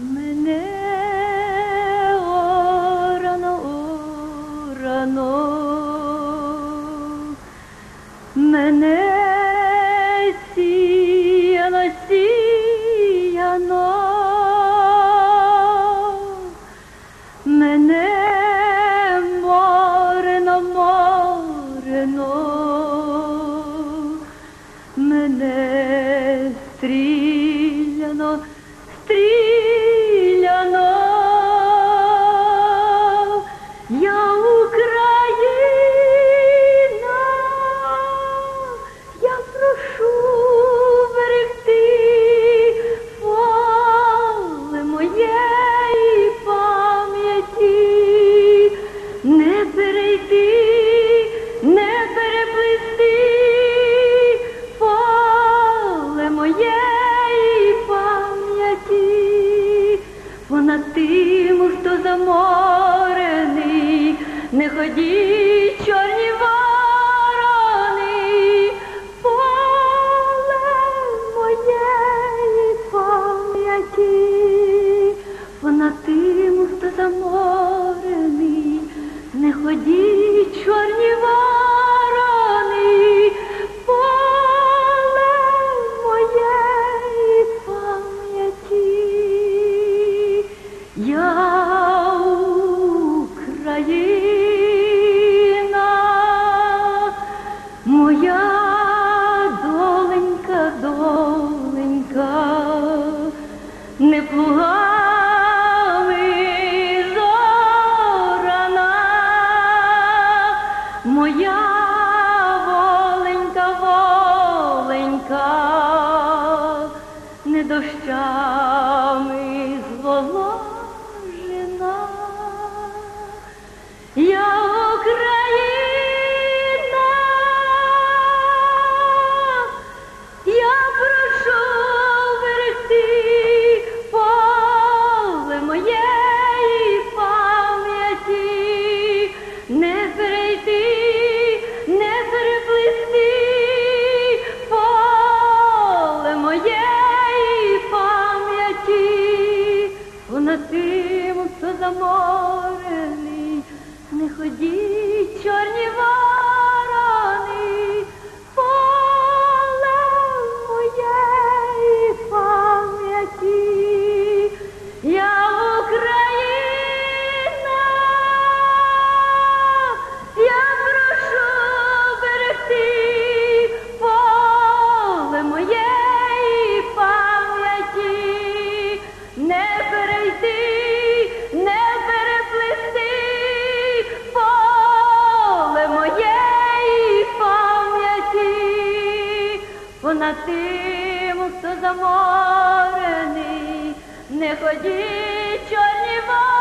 Мене орано, орано, мене сіяно, сіяно, мене морено, морено, мене стріляно, стріляно. Тим, хто заморений, не ходіть чорні ворони, не плугами зорана, моя воленька, воленька, не дощами зволожена. Я ходіть чорні ворони, понад тим, хто заморений, не ходіть чорні води.